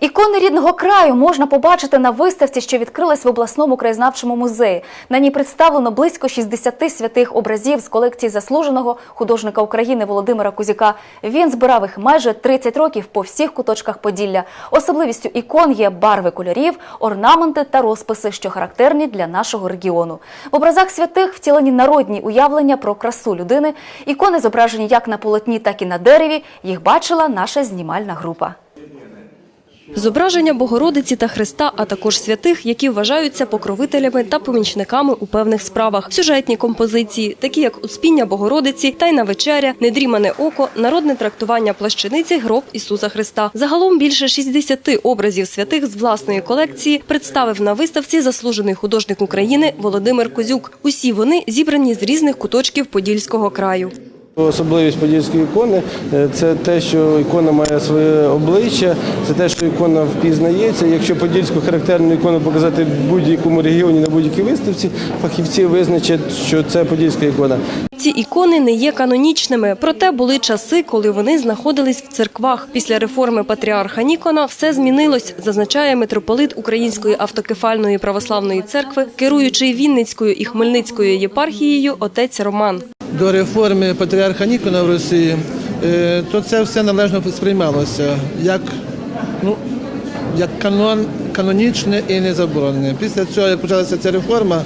Ікони рідного краю можна побачити на виставці, що відкрилась в обласному краєзнавчому музеї. На ній представлено близько 60 святих образів з колекції заслуженого художника України Володимира Кузяка. Він збирав їх майже 30 років по всіх куточках Поділля. Особливістю ікон є барви кольорів, орнаменти та розписи, що характерні для нашого регіону. В образах святих втілені народні уявлення про красу людини. Ікони зображені як на полотні, так і на дереві. Їх бачила наша знімальна група. Зображення Богородиці та Христа, а також святих, які вважаються покровителями та помічниками у певних справах. Сюжетні композиції, такі як Успіння Богородиці, Тайна вечеря, Недрімане око, народне трактування плащаниці, гроб Ісуса Христа. Загалом більше 60 образів святих з власної колекції представив на виставці заслужений художник України Володимир Козюк. Усі вони зібрані з різних куточків Подільського краю. Особливість подільської ікони е, це те, що ікона має своє обличчя, це те, що ікона впізнається. Якщо подільську характерну ікону показати в будь-якому регіоні на будь-якій виставці, фахівці визначать, що це подільська ікона. Ці ікони не є канонічними, проте були часи, коли вони знаходились в церквах. Після реформи патріарха Нікона все змінилось, зазначає митрополит Української автокефальної православної церкви, керуючий Вінницькою і Хмельницькою єпархією отець Роман. До реформи патріарха Нікона в Росії, е, то це все належно сприймалося як, ну, як канон, канонічне і незаборонене. Після цього, як почалася ця реформа,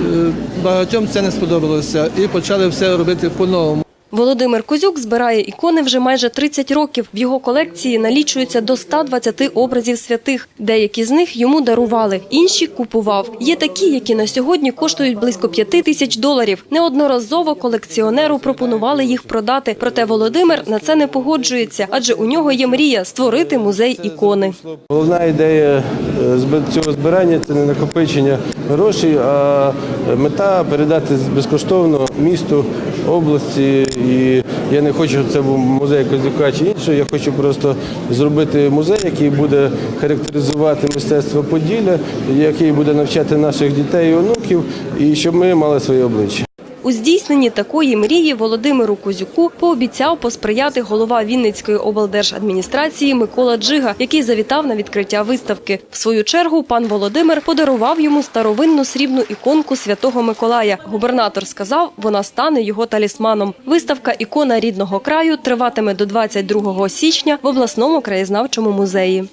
е, багатьом це не сподобалося і почали все робити по-новому. Володимир Козюк збирає ікони вже майже 30 років. В його колекції налічується до 120 образів святих. Деякі з них йому дарували, інші купував. Є такі, які на сьогодні коштують близько 5 тисяч доларів. Неодноразово колекціонеру пропонували їх продати. Проте Володимир на це не погоджується, адже у нього є мрія створити музей ікони. Головна ідея е, цього збирання це не накопичення грошей, а мета передати безкоштовно місту, області. І я не хочу, щоб це був музей Козюка чи іншого. Я хочу просто зробити музей, який буде характеризувати мистецтво Поділля, який буде навчати наших дітей і онуків, і щоб ми мали своє обличчя. У здійсненні такої мрії Володимиру Козюку пообіцяв посприяти голова Вінницької облдержадміністрації Микола Джига, який завітав на відкриття виставки. В свою чергу пан Володимир подарував йому старовинну срібну іконку Святого Миколая. Губернатор сказав, вона стане його талісманом. Виставка Ікона рідного краю триватиме до 22 січня в обласному краєзнавчому музеї.